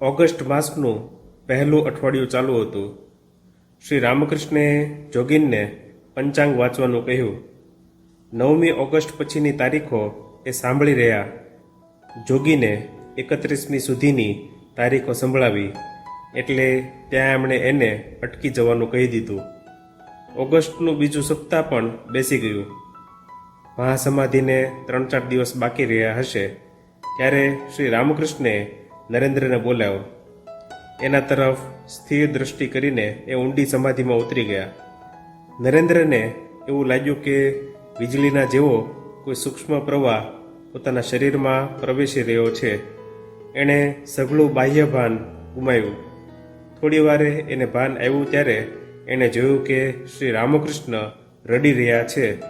August માસનું પહેલું અઠવાડિયું ચાલુ હતું. શ્રી રામકૃષ્ણે જોગીનને પંચાંગ વાંચવાનું કહ્યું. નવમી ઓગસ્ટ પછીની તારીખો એ સાંભળી રહ્યા. જોગીને એકત્રીસમી સુધીની તારીખો સંભળાવી, એટલે ત્યાં એમણે એને અટકી જવાનું કહી દીધું. ઓગસ્ટનું બીજું સપ્તાહ પણ બેસી ગયું. મહાસમાધિને ત્રણ ચાર દિવસ બાકી રહ્યા હશે, ત્યારે શ્રી રામકૃષ્ણે નરેન્દ્રને બોલાવ્યો એના તરફ સ્થિર દ્રષ્ટિ કરીને એ ઊંડી સમાધિમાં ઉતરી ગયા. નરેન્દ્રને એવું લાગ્યું કે વીજળીના જેવો કોઈ સૂક્ષ્મ પ્રવાહ પોતાના શરીરમાં પ્રવેશી રહ્યો છે. એણે સઘળું બાહ્ય ભાન ગુમાવ્યું. થોડી વારે એને ભાન આવ્યું ત્યારે એણે જોયું કે શ્રી રામકૃષ્ણ રડી રહ્યા છે.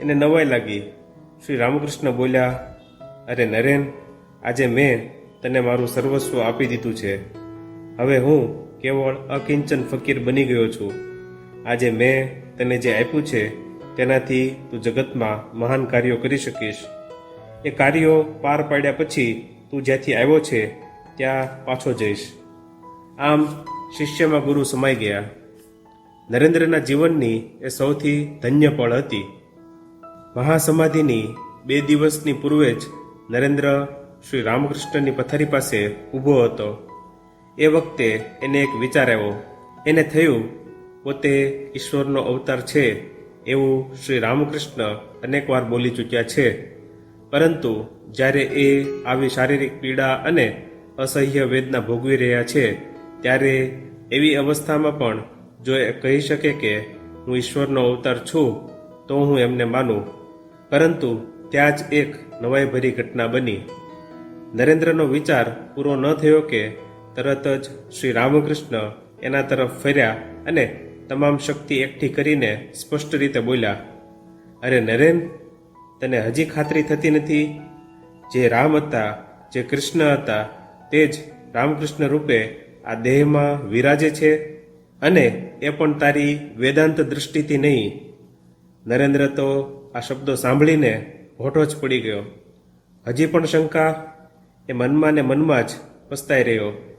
એને નવાઈ લાગી. શ્રી રામકૃષ્ણ બોલ્યા, અરે નરેન, આજે મેં તને મારું સર્વસ્વ આપી દીધું છે. હવે હું કેવળ અકિંચન ફકીર બની ગયો છું. આજે મેં તને જે આપ્યું છે, તેનાથી તું જગતમાં મહાન કાર્યો કરી શકીશ. એ કાર્યો પાર પાડ્યા પછી તું જ્યાંથી આવ્યો છે, ત્યાં પાછો જઈશ. આમ શિષ્યમાં ગુરુ સમાઈ ગયા. નરેન્દ્રના જીવનની એ સૌથી ધન્ય પળ હતી. મહાસમાધિની બે દિવસની પૂર્વે જ નરેન્દ્ર શ્રી રામકૃષ્ણની પથારી પાસે ઊભો હતો. એ વખતે એને એક વિચાર આવ્યો. એને થયું, પોતે ઈશ્વરનો અવતાર છે એવું શ્રી રામકૃષ્ણ અનેકવાર બોલી ચૂક્યા છે. પરંતુ જ્યારે એ આવી શારીરિક પીડા અને અસહ્ય વેદના ભોગવી રહ્યા છે, ત્યારે એવી અવસ્થામાં પણ જો એ કહી શકે કે હું ઈશ્વરનો અવતાર છું, તો હું એમને માનું. પરંતુ ત્યાં જ એક નવાઈભરી ઘટના બની. નરેન્દ્રનો વિચાર પૂરો ન થયો કે તરત જ શ્રી રામકૃષ્ણ એના તરફ ફર્યા અને તમામ શક્તિ એકઠી કરીને સ્પષ્ટ રીતે બોલ્યા, અરે નરેન, તને હજી ખાતરી થતી નથી? જે રામ હતા, જે કૃષ્ણ હતા, તે જ રામકૃષ્ણ રૂપે આ દેહમાં વિરાજે છે અને એ પણ તારી વેદાંત દૃષ્ટિથી નહીં. નરેન્દ્ર તો આ શબ્દો સાંભળીને હોઠો જ પડી ગયો. હજી પણ શંકા એ મનમાં ને મનમાં જ પસ્તાઈ રહ્યો.